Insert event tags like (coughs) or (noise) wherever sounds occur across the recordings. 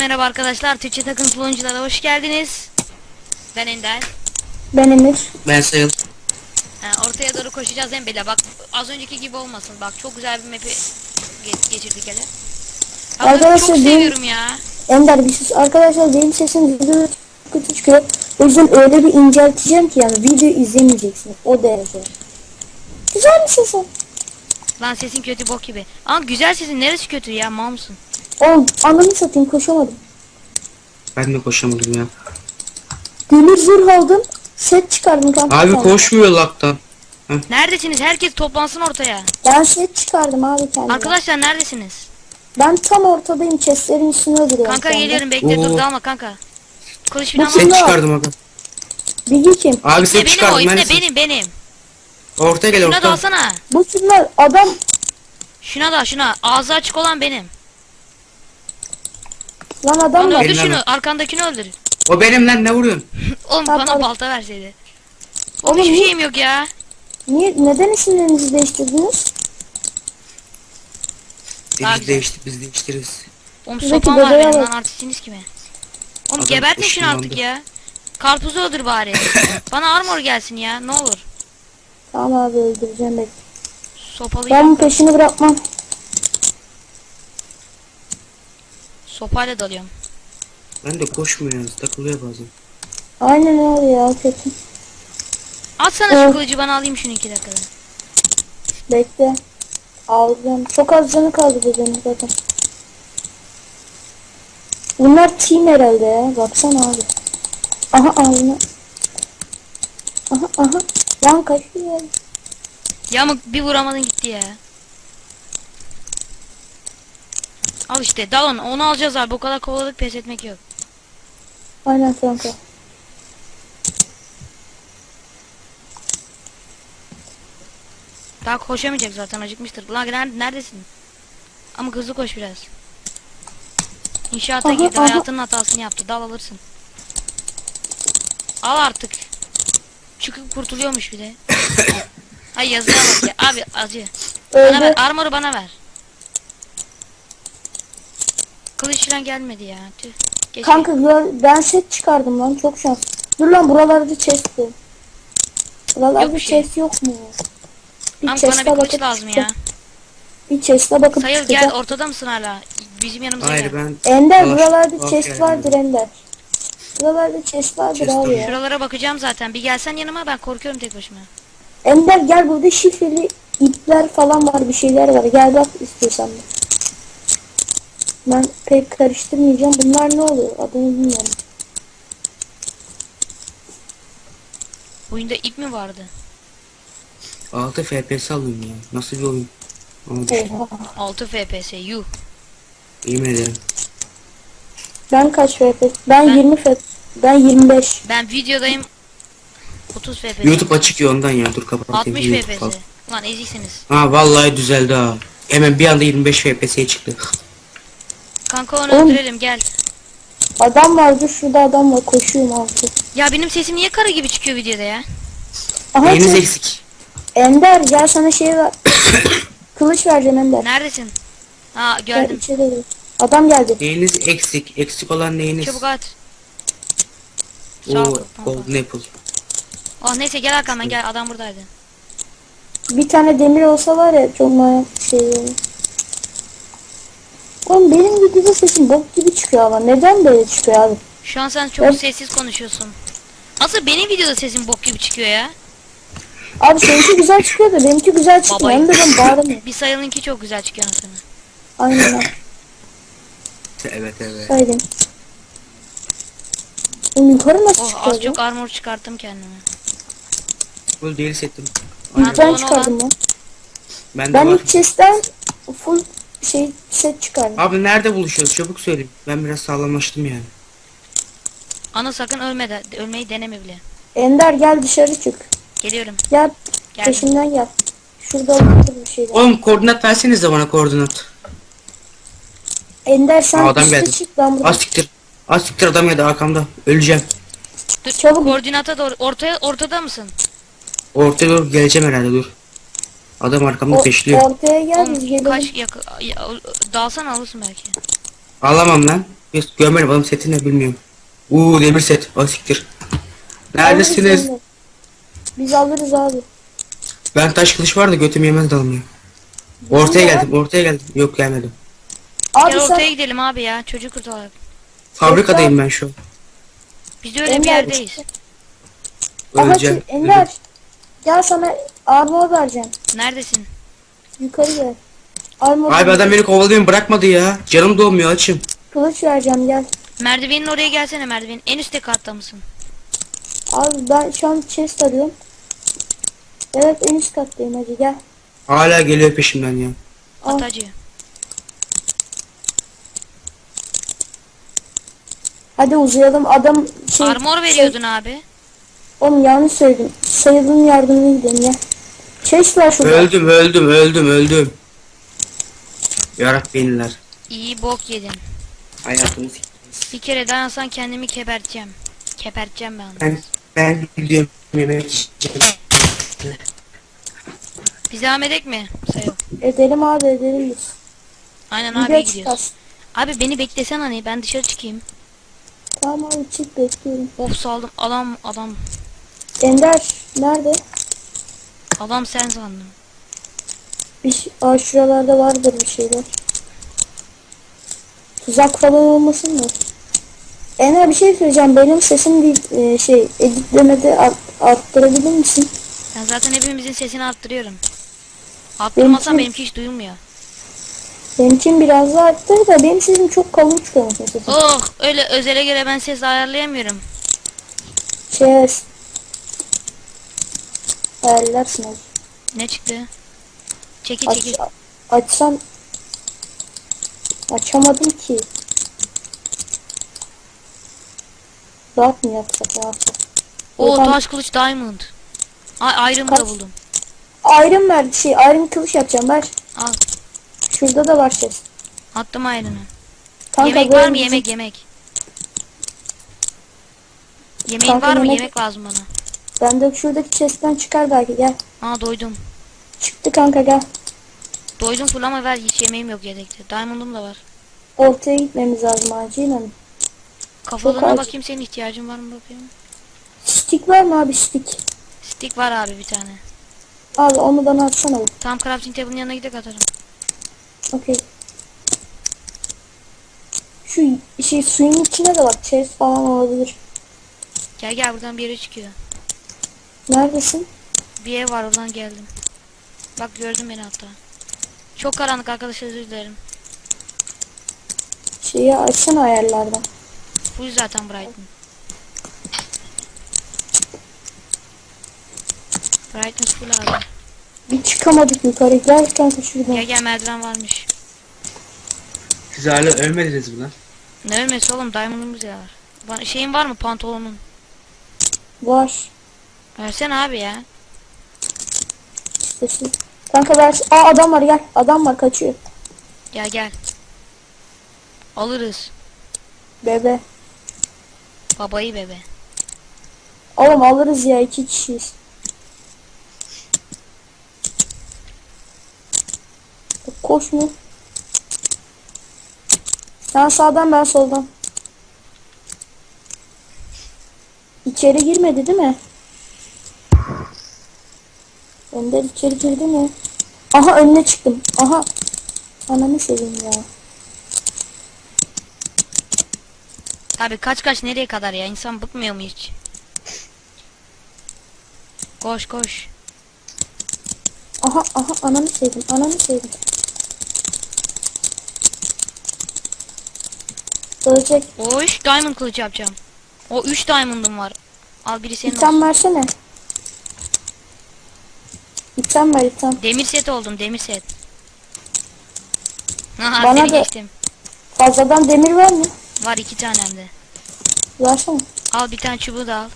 merhaba arkadaşlar. Türkçe takıntılı oyunculara hoş geldiniz. Ben Ender. Ben Emir. Ben sayıl. Ha, ortaya doğru koşacağız Embele. Bak az önceki gibi olmasın. Bak çok güzel bir map'i ge- geçirdik hele. Abi Arkadaşlar, çok benim- seviyorum ya. Ender bir sus. Arkadaşlar benim sesim videoda çok kötü çıkıyor. O yüzden öyle bir incelteceğim ki yani video izlemeyeceksin. O derece. Güzel mi sesin? Lan sesin kötü bok gibi. Ama güzel sesin neresi kötü ya mal mısın? Oğlum ananı satayım koşamadım. Ben de koşamadım ya. Demir zırh aldım. Set çıkardım kanka. Abi sana. koşmuyor laktan. Neredesiniz? Herkes toplansın ortaya. Ben set çıkardım abi kendime. Arkadaşlar neredesiniz? Ben tam ortadayım. Chestlerin üstüne duruyorum. Kanka geliyorum bekle dur Oo. dalma kanka. Kılıç var. Set çıkardım abi. Bilgi kim? Abi set benim o çıkardım. Neredesin? benim benim. Ortaya gel Şuna orta. dalsana. Bu kimler? Adam Şuna da şuna. Ağzı açık olan benim. Lan adam Lan var. öldür Benim şunu. Arkandakini öldür. O benim lan ne vuruyorsun? Oğlum Ha, bana balta verseydi. Oğlum Oğlum hiçbir niye- şeyim yok ya. Niye neden isimlerinizi değiştirdiniz? Daha Biz güzel. değiştik biz değiştiririz. Oğlum Şuradaki sopam var bebeğe benim bak. lan artistiniz kimi? Oğlum Adam gebertin şunu ışınlandı. artık ya. Karpuzu öldür bari. (laughs) Bana armor gelsin ya ne olur. Tamam abi öldüreceğim bekle. Ben Sopalayacağım. bunun peşini bırakmam. Sopayla dalıyorum. Ben de koşmuyor yalnız takılıyor bazen. Aynen öyle ya kötü. Atsana şu Evet. kılıcı bana alayım şunu iki dakikada. Bekle. Alacağım. Çok az canı kaldı bu benim zaten. Bunlar team herhalde ya. Baksana abi. Aha ağzına. Aha aha. Lan kaçıyor. Yamuk bir vuramadın gitti ya. Al işte dalın onu alacağız abi bu kadar kovaladık pes etmek yok. Aynen kanka. Daha koşamayacak zaten acıkmıştır. Lan nerede, neredesin? Ama hızlı koş biraz. İnşaata Aha, girdi aha. hayatının hatasını yaptı dal alırsın. Al artık. Çıkıp kurtuluyormuş bir de. (coughs) Ay yazıya bak ya. Abi acı. Bana ver. Armoru bana ver. Kılıç falan gelmedi ya. Tüh. Keşke. Kanka gör- ben set çıkardım lan çok şans. Dur lan buralarda chest'ti. Buralarda Yok bir şey. chest yok mu? Bir Ama bana chest'e bir kılıç bakıp lazım çıkacağım. ya. Bir chest'e bakıp Sayıl çıkacağım. gel ortada mısın hala? Bizim yanımıza Hayır gel. ben... Ender Savaş- buralarda chest geldi. vardır Ender. Buralarda chest vardır Chest abi var. ya. Şuralara bakacağım zaten. Bir gelsen yanıma ben korkuyorum tek başıma. Ender gel burada şifreli ipler falan var bir şeyler var. Gel bak istiyorsan da. Ben pek karıştırmayacağım. Bunlar ne oluyor? Adını bilmiyorum. Oyunda ip mi vardı? 6 FPS alıyorum ya. Nasıl bir oyun? Ama düştüm. Oha. 6 FPS yuh. Yemin ederim. Ben kaç FPS? Ben, Ben- 20 FPS. Ben 25. Ben videodayım 30 FPS. YouTube açık ya ondan ya dur kapatayım. 60 YouTube FPS. falan. Lan eziksiniz. Ha vallahi düzeldi ha. Hemen bir anda 25 FPS'ye çıktı. Kanka onu Oğlum. öldürelim gel. Adam vardı şurada adam var koşuyorum altı. Ya benim sesim niye karı gibi çıkıyor videoda ya? Aha Neyiniz çok- eksik? Ender gel sana şey ver. (coughs) Kılıç vereceğim Ender. Neredesin? Ha Gel gördüm. içeri gel. Adam geldi. Neyiniz eksik? Eksik olan neyiniz? Çabuk at. Sağ ol. Oo. Golden Apple. Oh neyse gel arkamdan gel adam buradaydı. Bir tane demir olsa var ya çok manyak bir şey yani. Oğlum benim videoda sesim bok gibi çıkıyor ama neden böyle çıkıyor abi? Şu an sen çok Evet. sessiz konuşuyorsun. Asıl benim videoda sesim bok gibi çıkıyor ya. Abi seninki güzel çıkıyor da benimki güzel çıkmıyor. Hem de ben bağıramıyorum. (laughs) Bir sayılınki çok güzel çıkıyor aslında. Aynen abi. Evet evet. Saydım. Oğlum yukarı nasıl Oh çıkıyor? az çok armor çıkarttım kendime. Full değil setim. Ben Ben, çıkardım lan. Ben de Ben ilk chest'ten full şey set çıkardım. Abi nerede buluşuyoruz? Çabuk söyleyin. Ben biraz sağlamlaştım yani. Ana sakın ölme de, ölmeyi deneme bile. Ender gel dışarı çık. Geliyorum. Gel Geldim. peşimden gel. Şurada otur bir şeyler. Oğlum koordinat verseniz de bana koordinat. Ender sen Aa, adam geldi. çık ben burada. Az siktir. Az siktir adam geldi arkamda. Öleceğim. Dur, Çabuk. koordinata doğru. Ortaya ortada mısın? Ortaya doğru geleceğim herhalde dur. Adam arkamda O- peşliyor. ortaya gel biz gelelim. kaç yak ya, dalsan alırsın belki. Alamam lan. Yes, görmedim adam seti ne bilmiyorum. Uuu demir set. O siktir. Neredesiniz? Alırız Biz alırız abi. Ben taş kılıç var da götüm yemez dalmıyor. Ortaya geldim, ortaya geldim. Yok gelmedim. Abi Gel sen ortaya gidelim abi ya. Çocuk kurtaralım. Fabrikadayım ben şu an. Biz de öyle bir Ender yerdeyiz. Aha Öleceğim. Ender. Gel sana armor vereceğim. Neredesin? Yukarı gel. Armor Abi adam beni kovalıyor bırakmadı ya. Canım dolmuyor açım. kılıç vereceğim gel. Merdivenin oraya gelsene merdivenin. En üstte katta mısın? Abi ben şu an chest arıyorum. Evet en üst kattayım hadi gel. Hala geliyor peşimden ya. Al. Atacı. Hadi uzayalım adam şey. Armor veriyordun abi. Oğlum yanlış söyledim. Sayılın yardımına gidelim ya. Chest var şurada. Öldüm, öldüm, öldüm, öldüm. Yarabbimler. İyi bok yedin. Hayatımı siktiniz. Bir kere dayansan kendimi keberteceğim. Keberteceğim ben. Ben, ben gidiyorum yemek yiyeceğim. Biz devam edek mi? Sayıl. Edelim abi edelim biz. Aynen abi gidiyoruz. Abi beni beklesen hani ben dışarı çıkayım. Tamam abi çık bekliyorum. Of saldım. Adam adam. Ender nerede? Adam sen sandım. Bir şey, aa, şuralarda vardır bir şeyler. Tuzak falan olmasın mı? Ender bir şey söyleyeceğim. Benim sesim bir e, şey editlemede art, arttırabilir misin? Ben zaten hepimizin sesini arttırıyorum. Arttırmasam Benimki- benimki hiç duyulmuyor. Benimkin biraz daha arttır da benim sesim çok kalın çıkıyor. Oh öyle özele göre ben ses ayarlayamıyorum. Ses. Abi. Ne çıktı? Çekil Aç, çekil. açsam açamadım ki. Rahat mı yapsak ya? O taş kılıç diamond. Ay ayrımı da buldum. Iron ver şey Iron kılıç yapacağım ver. Al. Şurada da var ses. Attım ayrını. Kanka yemek var mı yemek yemek. Yemeğin Kanka var mı yemek- yemek lazım bana. Ben de şuradaki chest'ten çıkar belki gel. Aa doydum. Çıktı kanka gel. Doydum full ama ver hiç yemeğim yok yedekte. Diamond'um da var. Ortaya gitmemiz lazım acilen. Kafalarına acil. bakayım senin ihtiyacın var mı bakayım. Stick var mı abi stick? Stick var abi bir tane. Abi onu bana atsana. Tam crafting table'ın yanına gidip atarım. Okey. Şu şey suyun içine de bak chest falan olabilir. Gel gel buradan bir yere çıkıyor. Neredesin? Bir ev var oradan geldim. Bak gördün beni hatta. Çok karanlık arkadaşlar özür dilerim. Şeyi açsana ayarlardan. Full zaten Brighton. Brightness full abi. Bir çıkamadık yukarı. Gel kanka şuradan. Gel gel merdiven varmış. Siz hala ölmediniz mi lan? Ne ölmesi oğlum diamond'ımız ya var. Bana, şeyin var mı pantolonun? Var. Versene abi ya. Şu. Kanka ver. Aa adam var gel. Adam var kaçıyor. Gel gel. Alırız. Bebe. Babayı bebe. Oğlum alırız ya iki kişiyiz. Koş mu? Sen sağdan ben soldan. İçeri girmedi değil mi? Önder içeri girdi mi? Aha önüne çıktım. Aha. Ananı seveyim ya. Abi kaç kaç nereye kadar ya? İnsan bıkmıyor mu hiç? Koş koş. Aha aha ananı sevdim. Ananı sevdim. Ölecek. Koş diamond kılıç yapacağım. O 3 diamond'ım var. Al biri senin İtem olsun. versene. Ver item. Demir set oldum demir set. Aha Bana da- geçtim. Fazladan demir var mı? Var iki tane hem de. Versene. Al bir tane çubuğu da al.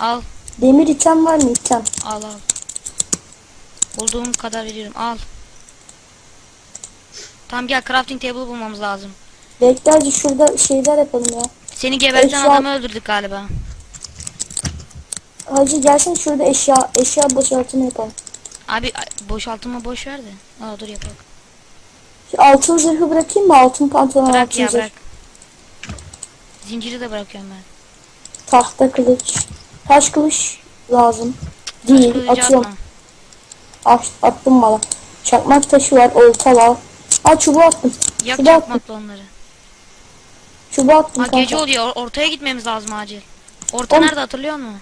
Al Demir item var mı item? al al. Bulduğum kadar veriyorum al. Tamam gel crafting table bulmamız lazım. Bekle hacı şurada şeyler yapalım ya. Seni geberten Eşya- adamı öldürdük galiba. Hacı gelsin şurada eşya eşya boşaltımı yapalım. Abi boşaltımı boş ver de. Aa dur yapalım. Şu altın zırhı bırakayım mı? Altın pantolon Bırak altın ya zırh. bırak. Zinciri de bırakıyorum ben. Tahta kılıç. Taş kılıç lazım. Değil. Kılıcı Atıyorum. atma. Aç, attım bana. Çakmak taşı var. Olta var. Ha çubuğu attım. Yak Çubuğu attım. çakmakla onları. Çubuğu attım Ha kanka. gece oluyor. or- Ortaya gitmemiz lazım acil. Orta Oğlum- nerede hatırlıyor musun?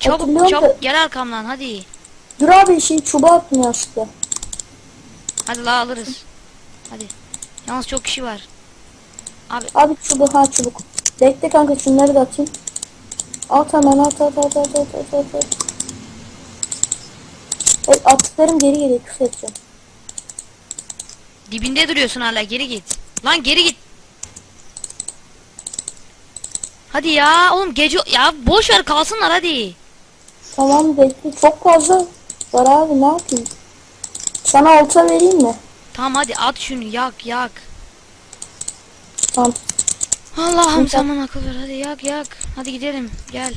Çabuk Hatırlıyorum çabuk da- gel arkamdan hadi. Dur abi şey çubuğu attım yanlışlıkla. Hadi la alırız. Hadi. Yalnız çok kişi var. Abi Abi çubuk ha çubuk. Bekle kanka şunları da atayım. At hemen at at at at at at at. at. Evet, attıklarım geri geliyor küfür edeceğim. dibinde duruyorsun hala geri git. Lan geri git. Hadi ya oğlum gece ya boş ver kalsınlar hadi. Tamam bekle çok fazla var abi ne yapayım? Sana olta vereyim mi? Tamam hadi at şunu yak yak. Tamam. Allah'ım bana akıl ver hadi yak yak. Hadi gidelim gel.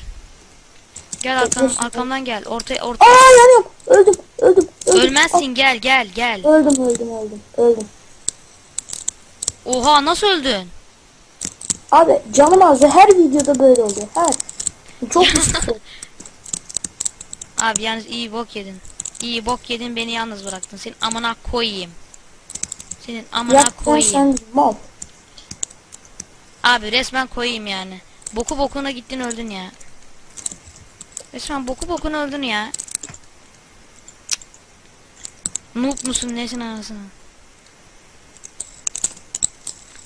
Gel arkam, arkamdan gel. Ortaya orta. Aa yanıyorum. Öldüm. Öldüm. öldüm. Ölmezsin gel gel gel. Aa, öldüm öldüm öldüm. Öldüm. Oha nasıl öldün? Abi canım azdı her videoda böyle oluyor. Her. Çok. (laughs) Abi yalnız iyi bok yedin. İyi bok yedin beni yalnız bıraktın. Senin amına koyayım. Senin amına Yaptan koyayım. sen. Abi resmen koyayım yani. Boku bokuna gittin öldün ya. Resmen boku bokuna öldün ya. Noob musun nesin anasını?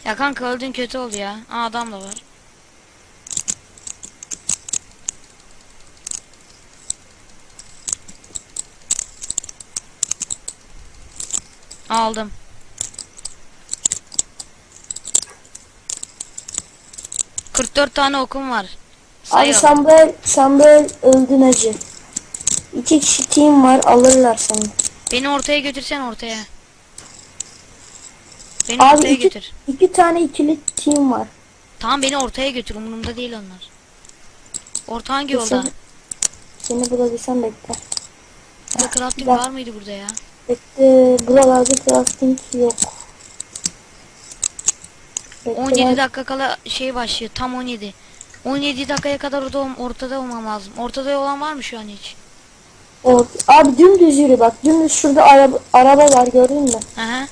Ya kanka öldün kötü oldu ya. Aa adam da var. Aldım. Kırk dört tane okum var. Abi sen böyle, sen böyle öldün acı. İki kişi team var alırlar seni. Beni ortaya götürsen ortaya. Beni Abi ortaya iki, götür. iki tane ikili team var. Tamam beni ortaya götür. Umurumda değil onlar. Orta hangi Kesin. yolda? Seni bulabilsem bekle. Burada crafting var mıydı burada ya? Bekle buralarda crafting yok. Bekle 17 ben- dakika kala şey başlıyor. Tam 17. 17 dakikaya kadar orada ortada olmam lazım. Ortada olan var mı şu an hiç? O, abi dümdüz yürü bak. Dümdüz şurada araba, araba var gördün mü? Aha.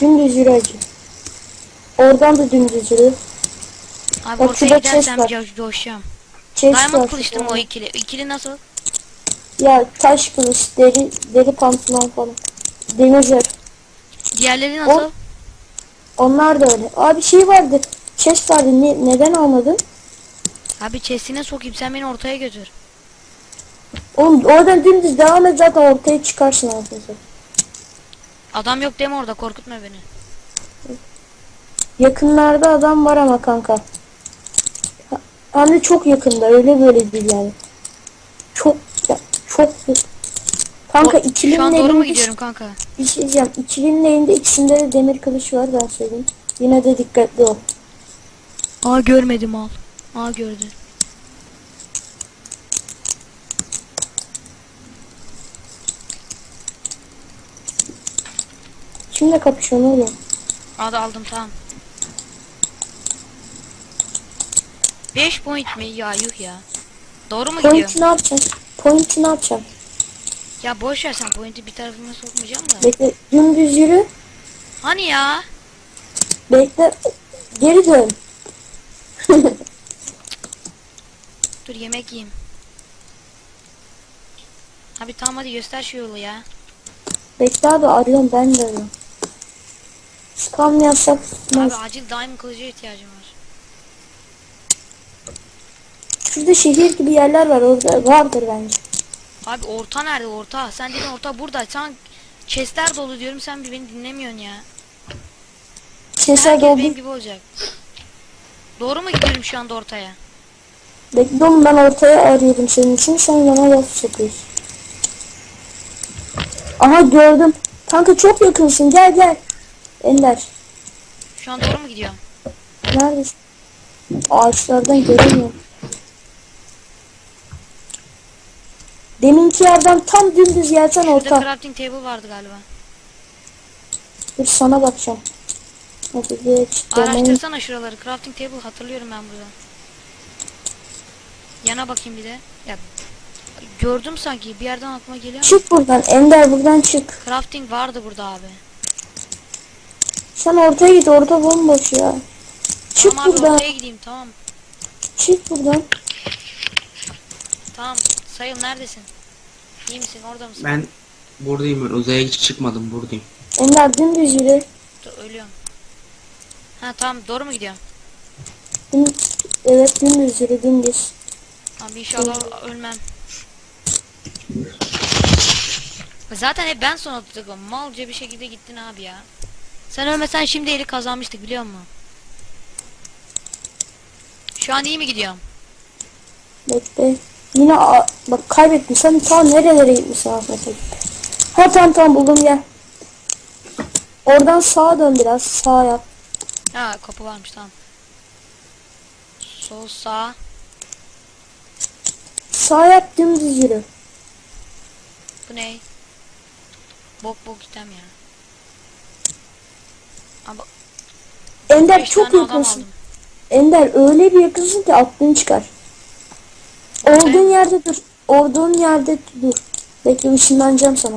Dümdüz yürü acı. Oradan da dümdüz yürü. Abi Bak ortaya gidersem coşacağım. Diamond kılıçtım o ikili. İkili nasıl? Ya taş kılıç, deri, deri pantolon falan. Demir zırh. Diğerleri nasıl? Onlar da öyle. Abi şey vardı. Chest vardı. Ne, neden almadın? Abi chestine sokayım sen beni ortaya götür. Oğlum oradan dümdüz devam et zaten ortaya çıkarsın aslında. Adam yok deme orada korkutma beni. Yakınlarda adam var ama kanka. Hem de çok yakında öyle böyle değil yani. Çok Kanka O- ikilinin Şu an doğru mu gidiyorum kanka? bir şey diyeceğim. İkilinin elinde ikisinde de demir kılıç var ben söyleyeyim. Yine de dikkatli ol. Aa görmedim al. Aa gördü. Kimle kapışıyorsun oğlum? Hadi aldım tamam. 5 point mi? Ya yuh ya. Doğru mu gidiyor? Point'i ne yapacaksın? Point'i ne yapacaksın? Ya boş ver sen pointi bir tarafıma sokmayacağım da. Bekle dümdüz yürü. Hani ya? Bekle geri dön. (laughs) Dur yemek yiyeyim. Abi tamam hadi göster şu yolu ya. Bekle abi arıyorum ben de arıyorum. Spam tutmaz. Abi acil diamond kılıcıya ihtiyacım var. Şurada şehir gibi yerler var orada vardır bence. Abi orta nerede orta? Sen dedin orta burada. Sen chestler dolu diyorum sen bir beni dinlemiyorsun ya. Herkes doldu. benim gibi olacak. Doğru mu gidiyorum şu anda ortaya? Bekle oğlum ben ortaya arıyordum senin için sen bana laf yapıyorsun. Aha gördüm. Kanka çok yakınsın gel gel. Ender Şu an doğru mu gidiyorum? neredesin? Ağaçlardan göremiyorum. Deminki yerden tam dümdüz gelsen Şurada orta. crafting table vardı galiba. Dur sana bakacağım. Hadi geç. Araştırsana şuraları. Crafting table hatırlıyorum ben burada. Yana bakayım bir de. Ya gördüm sanki bir yerden aklıma geliyor. Çık buradan. Ender buradan çık. Crafting vardı burada abi. Sen ortaya git. Orta bomboş ya. Çık Tamam abi buradan. ortaya gideyim tamam. Çık buradan. Tamam. Sayıl neredesin? İyi misin? Orada mısın? Ben buradayım ben. Uzaya hiç çıkmadım buradayım. Ender dümdüz yürü. Dur, ölüyorum. Ha tamam doğru mu gidiyorum? Düm- evet dümdüz yürü dümdüz. Tamam inşallah ölmem. Zaten hep ben son atladım. Malca bir şekilde gittin abi ya. Sen ölmesen şimdi eli kazanmıştık biliyor musun? Şu an iyi mi gidiyorum? Bekle. Yine bak kaybettin. Sen ta nerelere gitmişsin Ahmet Ali? Ha tamam tamam buldum gel. Oradan sağa dön biraz. Sağa yap. Ha kapı varmış tamam. Sol sağ. Sağa yap dümdüz yürü. Bu ne? Bok bok gitem ya. Ama Ender çok yakınsın. Ender öyle bir yakınsın ki aklın çıkar. Olduğun yerde dur. Olduğun yerde dur. Bekle ışınlanacağım sana.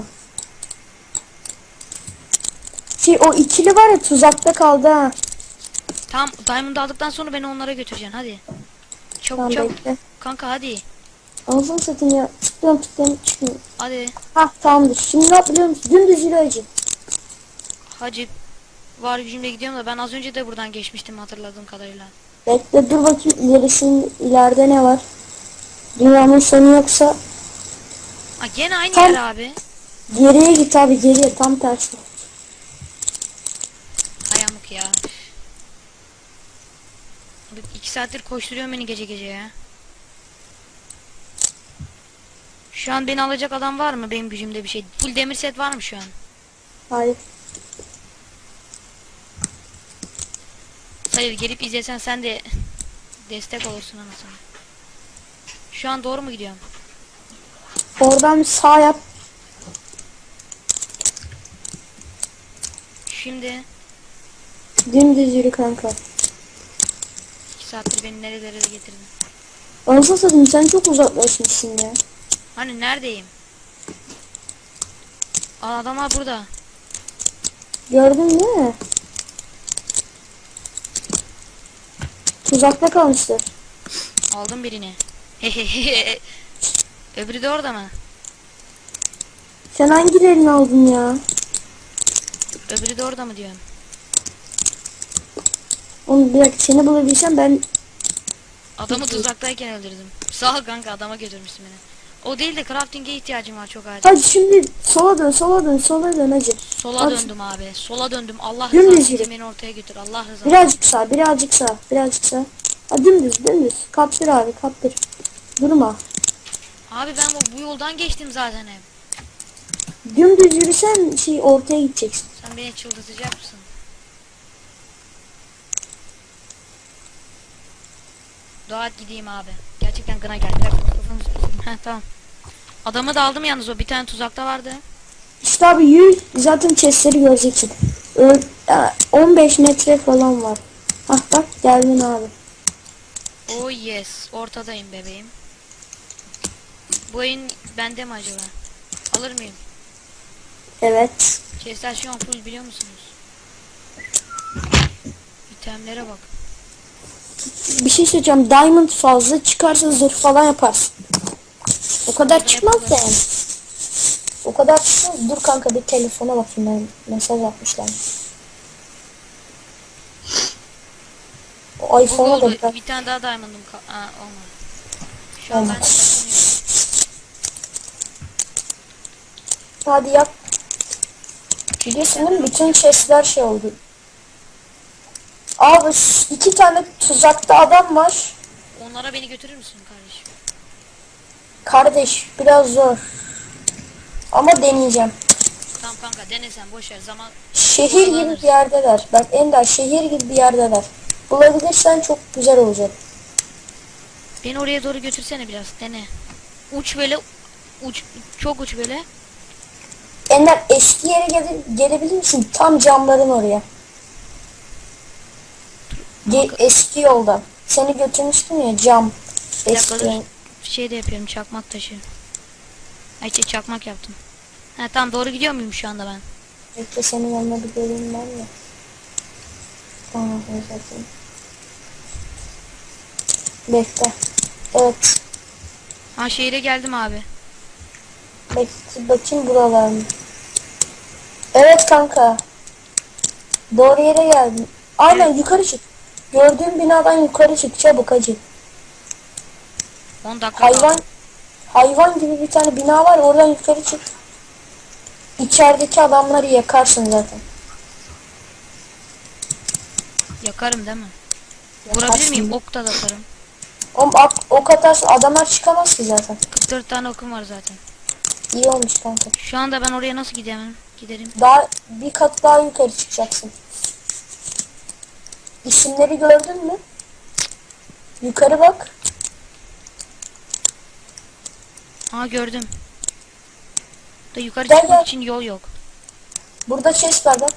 Şey o ikili var ya tuzakta kaldı ha. Tamam diamond aldıktan sonra beni onlara götüreceksin hadi. Çabuk Tamam çabuk. bekle. Kanka hadi. Ağzını satayım ya. Tıklıyorum tıklıyorum çıkmıyor. Hadi. Hah tamamdır. Şimdi ne yap biliyor musun? Dümdüz yürü acı. Hacı var gücümle gidiyorum da ben az önce de buradan geçmiştim hatırladığım kadarıyla. Bekle dur bakayım ilerisinin ileride ne var? Dünyanın sonu yoksa Ha gene aynı Tam- yer abi. geriye git abi geriye tam tersi. Hay amık ya. Abi iki saattir koşturuyor beni gece gece ya. Şu an beni alacak adam var mı benim gücümde bir şey? Full demir set var mı şu an? Hayır. Hayır gelip izlesen sen de destek olursun anasını. Şu an doğru mu gidiyorum? Oradan sağ yap. Şimdi Dümdüz yürü kanka. iki saattir beni nerelere getirdin. Anasını satayım sen çok uzaklaşmışsın ya. Hani neredeyim? Aa, adamlar burada. Gördün değil mi? Tuzakta kalmışlar. Aldım birini. (laughs) Öbürü de orada mı? Sen hangilerini aldın ya? Öbürü de orada mı diyorum? Onu bir dakika seni bulabilsem ben Adamı tuzaktayken öldürdüm. Sağ ol kanka adama götürmüşsün beni. O değil de crafting'e ihtiyacım var çok acil. Hadi şimdi sola dön sola dön sola dön hacı. Sola Hadi. döndüm abi. Sola döndüm. Allah rızası için beni ortaya götür. Allah rızası. Birazcık sağ birazcık sağ birazcık sağ. Ha dümdüz dümdüz. Kaptır abi kaptır. Durma. Abi ben bu, bu yoldan geçtim zaten hep. Dümdüz yürüsen şey ortaya gideceksin. Sen beni çıldırtacak mısın? Dua et gideyim abi. Gerçekten gına geldi. Heh tamam. Adamı da aldım yalnız o bir tane tuzakta vardı. İşte abi yürü zaten chestleri göreceksin. Ö- ya, 15 metre falan var. Hah bak geldin abi. Oh yes. Ortadayım bebeğim. Bu oyun bende mi acaba? Alır mıyım? Evet. Şu an full biliyor musunuz? İtemlere bak. Bir şey söyleyeceğim. Diamond fazla çıkarsa zırh falan yaparsın. O kadar çıkmaz da yani. O kadar çıkmaz. Dur kanka bir telefona bakayım ben. Mesaj atmışlar. O Bu iPhone'a da oldu. biraz Bir tane daha diamond'ım ka- Aa, olmadı. Şu an ben Olmadı. saklanıyorum. Hadi yap. Mi? Bütün chestler şey oldu. Abi iki tane tuzakta adam var. Onlara beni götürür müsün kardeşim? Kardeş biraz zor. Ama deneyeceğim. Tamam kanka denesen boş ver zaman Şehir gibi bir yerdeler. Bak Ender şehir gibi bir yerdeler. Bulabilirsen çok güzel olacak. beni oraya doğru götürsene biraz dene. Uç böyle uç çok uç böyle. Ender eski yere gele- gelebilir misin? Tam camların oraya. Ge- eski yoldan. Seni götürmüştüm ya cam. Eski. Şey de yapıyorum çakmak taşı. Ay şey çakmak yaptım. Ha tamam doğru gidiyor muyum şu anda ben? Bekle senin yanına bir geleyim ben de. Tamam zaten. Bekle. Evet. Ha şehire geldim abi. Bekle bakayım buralar mı? Evet kanka. Doğru yere geldin. Aynen yukarı çık. Gördüğün binadan yukarı çık çabuk acı. 10 dakika Hayvan kaldı. hayvan gibi bir tane bina var oradan yukarı çık. İçerideki adamları yakarsın zaten. Yakarım değil mi? Vurabilir Yakarsın. miyim? Ok da atarım. Oğlum ok, ok atarsın adamlar çıkamaz ki zaten. 44 tane okum var zaten. İyi olmuş kanka. Şu anda ben oraya nasıl gidemem? Giderim. Daha bir kat daha yukarı çıkacaksın. İsimleri gördün mü? Yukarı bak. Aa gördüm. Da yukarı Gel, çıkmak gel. için yol yok. Burada chest var bak.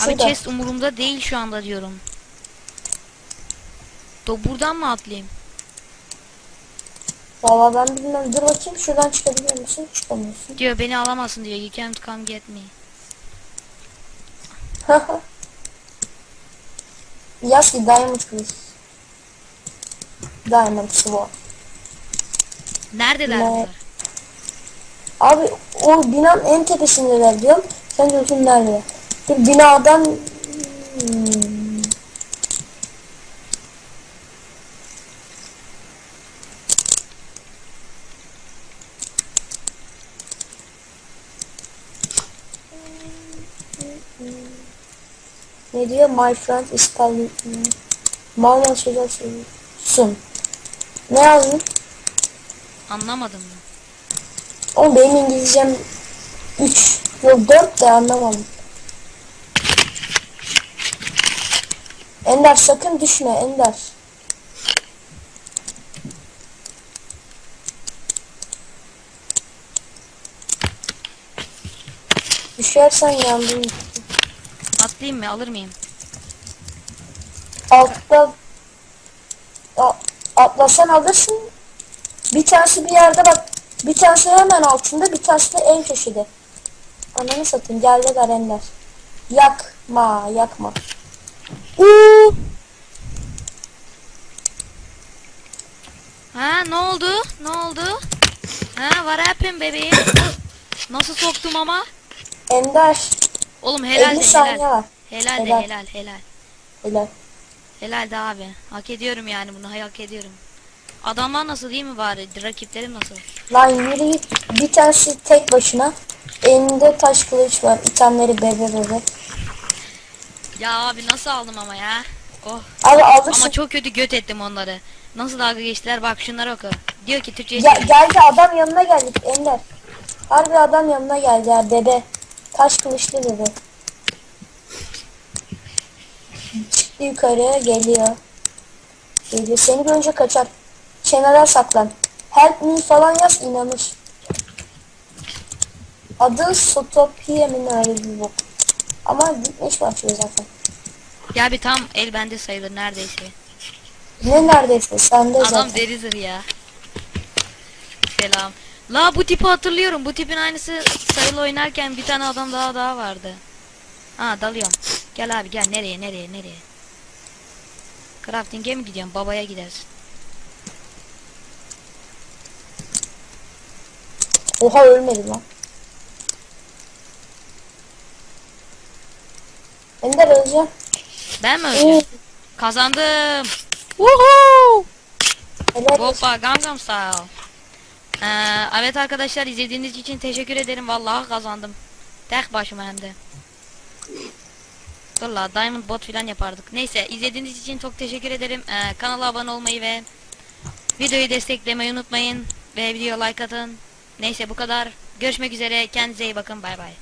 Abi Şurada. chest umurumda değil şu anda diyorum. Do buradan mı atlayayım? Valla ben bilmem. Dur bakayım şuradan çıkabiliyor musun? Çıkamıyorsun. Diyor beni alamazsın diyor. You can't come get me. Yaz ki diamond kılıç. Diamond sword. Neredeler Ne? Abi o binanın en tepesindeler diyorum. Sen diyorsun nerede? Dur binadan Hmm. Ne diyor? My friend is calling me. Mal şeyler söylüyorsun. Ne yazdın? Anlamadım ben. Oğlum benim İngilizcem 3 yok 4 de anlamadım. Ender sakın düşme Ender. Düşersen yandın. Atlayayım mı? Alır mıyım? Altta A- atlasan alırsın. Bir tanesi bir yerde bak. Bir tanesi hemen altında, bir tanesi de en köşede. Ananı satayım. Geldiler Ender. Yakma, yakma. Uuu. Ha ne oldu? Ne oldu? Ha what happened bebeğim? (coughs) Nasıl soktum ama? Ender. Oğlum helal 50 de saniye helal. var. Helal de Helal. helal helal. Helal. Helal de abi. Hak ediyorum yani bunu hak ediyorum. Adamlar nasıl değil mi bari? Rakiplerim nasıl? Lan yürü git. Bir tanesi tek başına. Elinde taş kılıç var. İtemleri bebe bebe. Ya abi nasıl aldım ama ya? Oh. Abi alırsın. Ama çok kötü göt ettim onları. Nasıl dalga geçtiler bak şunlara oku. Diyor ki Türkçe Ya, geldi adam yanına geldik Ender. Harbi adam yanına geldi ya bebe. Taş kılıçlı bebe. Çıktı yukarı geliyor. Geliyor. Seni görünce kaçar. Kenara saklan. Help me falan yaz inanır. Adı Sotopia mi ne öyle bir bok. Ama gitmiş başlıyor zaten. Ya bir tam el bende sayılır neredeyse. Ne neredeyse sende Adam zaten. deridir ya. Selam. La bu tipi hatırlıyorum. Bu tipin aynısı sayılı oynarken bir tane adam daha daha vardı. Ha dalıyorum. Gel abi gel nereye nereye nereye. Crafting'e mi gidiyorsun? Babaya gidersin. Oha ölmedi lan. Ender öleceğim. Ben mi öleceğim? Kazandım. Woohoo! helal olsun. Hoppa Gangnam Style. Ee, evet arkadaşlar izlediğiniz için teşekkür ederim. Vallahi kazandım. Tek başıma hem de. Dur la Diamond bot filan yapardık. Neyse izlediğiniz için çok teşekkür ederim. Ee, kanala abone olmayı ve videoyu desteklemeyi unutmayın. Ve video like atın. Neyse bu kadar. Görüşmek üzere. Kendinize iyi bakın. Bay bay.